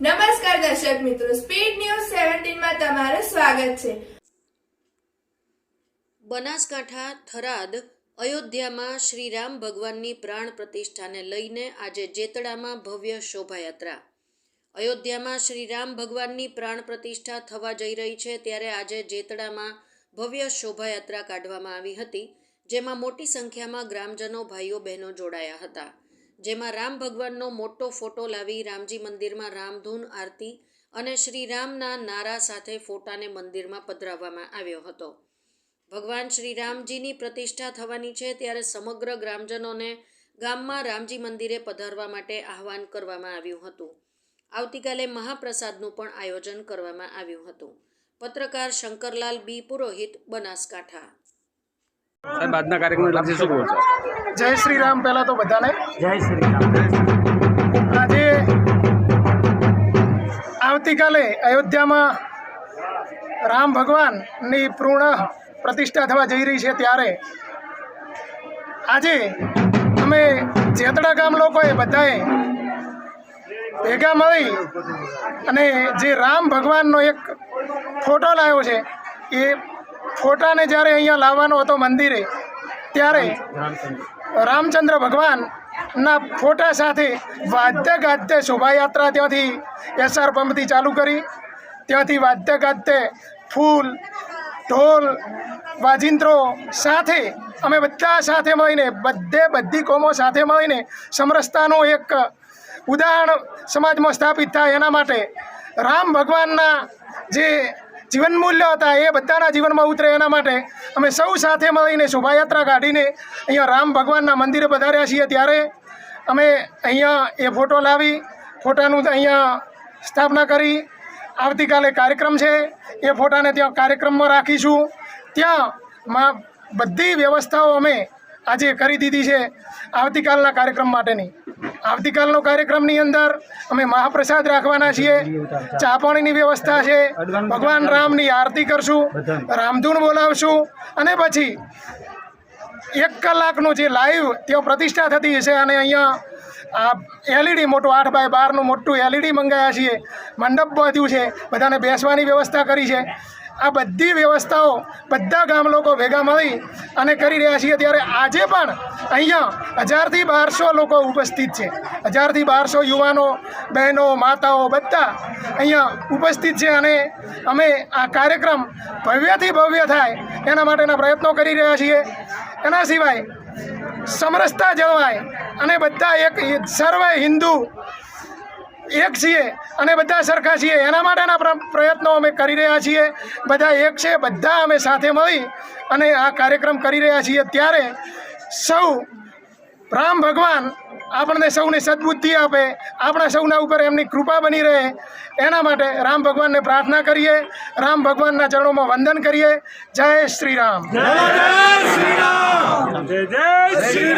નમસ્કાર દર્શક મિત્રો સ્પીડ ન્યૂઝ સેવન્ટીનમાં તમારું સ્વાગત છે. બનાસકાંઠા થરાદ, અયોધ્યામાં શ્રીરામ ભગવાનની પ્રાણ પ્રતિષ્ઠાને લઈને આજે જેતડામાં ભવ્ય શોભાયાત્રા. અયોધ્યામાં શ્રી રામ ભગવાનની પ્રાણ પ્રતિષ્ઠા થવા જઈ રહી છે, ત્યારે આજે જેતડામાં ભવ્ય શોભાયાત્રા કાઢવામાં આવી હતી, જેમાં મોટી સંખ્યામાં ગ્રામજનો, ભાઈઓ, બહેનો જોડાયા હતા. જેમાં રામ ભગવાનનો મોટો ફોટો લાવી રામજી મંદિરમાં રામધૂન આરતી અને શ્રી રામના નારા સાથે ફોટાને મંદિરમાં પધરાવવામાં આવ્યો હતો. ભગવાન શ્રી રામજીની પ્રતિષ્ઠા થવાની છે ત્યારે સમગ્ર ગ્રામજનોને ગામમાં રામજી મંદિરે પધારવા માટે આહવાન કરવામાં આવ્યું હતું. આવતીકાલે મહાપ્રસાદનું પણ આયોજન કરવામાં આવ્યું હતું. પત્રકાર શંકરલાલ બી પુરોહિત બનાસકાંઠા સાહેબ આજના કાર્યક્રમને લક્ષી શું કહો છો? જય શ્રી રામ પહેલાં તો બધાને. જય શ્રી રામ આજે આવતીકાલે અયોધ્યામાં રામ ભગવાનની પૂર્ણ પ્રતિષ્ઠા થવા જઈ રહી છે ત્યારે આજે અમે જેતડા ગામ લોકોએ બધાએ ભેગા મળી અને જે રામ ભગવાનનો એક ફોટો લાવ્યો છે એ ફોટાને જ્યારે અહીંયા લાવવાનો હતો મંદિરે, ત્યારે રામચંદ્ર ભગવાનના ફોટા સાથે વાદ્ય ગાદ્ય શોભાયાત્રા ત્યાંથી એસઆર પંપથી ચાલુ કરી. ત્યાંથી વાદ્ય ગાદ્ય ફૂલ, ઢોલ, વાજિંત્રો સાથે અમે બધા સાથે મળીને, બધે બધી કોમો સાથે મળીને સમરસતાનું એક ઉદાહરણ સમાજમાં સ્થાપિત થાય એના માટે રામ ભગવાનના જે જીવન મૂલ્યો હતા, એ બધાના જીવનમાં ઉતરે એના માટે. અમે સૌ સાથે મળીને શોભાયાત્રા કાઢીને અહીંયા રામ ભગવાનના મંદિરે પધાર્યા છીએ ત્યારે અમે અહીંયા એ ફોટો લાવી, ફોટાનું અહીંયા સ્થાપના કરી. આવતીકાલે કાર્યક્રમ છે, એ ફોટાને ત્યાં કાર્યક્રમમાં રાખીશું. ત્યાં બધી વ્યવસ્થાઓ અમે આજે કરી દીધી છે આવતીકાલના કાર્યક્રમ માટેની. આવતીકાલનો કાર્યક્રમની અંદર અમે મહાપ્રસાદ રાખવાના છીએ. ચા પાણીની વ્યવસ્થા છે. ભગવાન રામની આરતી કરશું. રામધૂન બોલાવશું. અને પછી એક કલાકનું જે લાઈવ ત્યાં પ્રતિષ્ઠા થતી હશે અને અહીંયા આ એલઈડી મોટું આઠ બાય બારનું મોટું એલઈડી મંગાવ્યા છીએ. મંડપ બાંધ્યું છે. બધાને બેસવાની વ્યવસ્થા કરી છે. આ બધી વ્યવસ્થાઓ બધા ગામ લોકો ભેગા મળી અને કરી રહ્યા છીએ. ત્યારે આજે પણ અહીંયા હજારથી બારસો લોકો ઉપસ્થિત છે. હજારથી બારસો યુવાનો, બહેનો, માતાઓ બધા અહીંયા ઉપસ્થિત છે અને અમે આ કાર્યક્રમ ભવ્યથી ભવ્ય થાય એના માટેના પ્રયત્નો કરી રહ્યા છીએ. એના સિવાય સમરસતા જળવાય અને બધા એક સર્વે હિન્દુ એક છીએ અને બધા સરખા છીએ. એના માટેના પ્ર- પ્રયત્નો અમે કરી રહ્યા છીએ. બધા એક છે બધા અમે સાથે મળી અને આ કાર્યક્રમ કરી રહ્યા છીએ. ત્યારે સૌ રામ ભગવાન આપણને સૌને સદબુદ્ધિ આપે આપણા સૌના ઉપર એમની કૃપા બની રહે. એના માટે રામ ભગવાનને પ્રાર્થના કરીએ. રામ ભગવાનના ચરણોમાં વંદન કરીએ. જય શ્રી રામ. જય જય શ્રી રામ. જય જય શ્રી રામ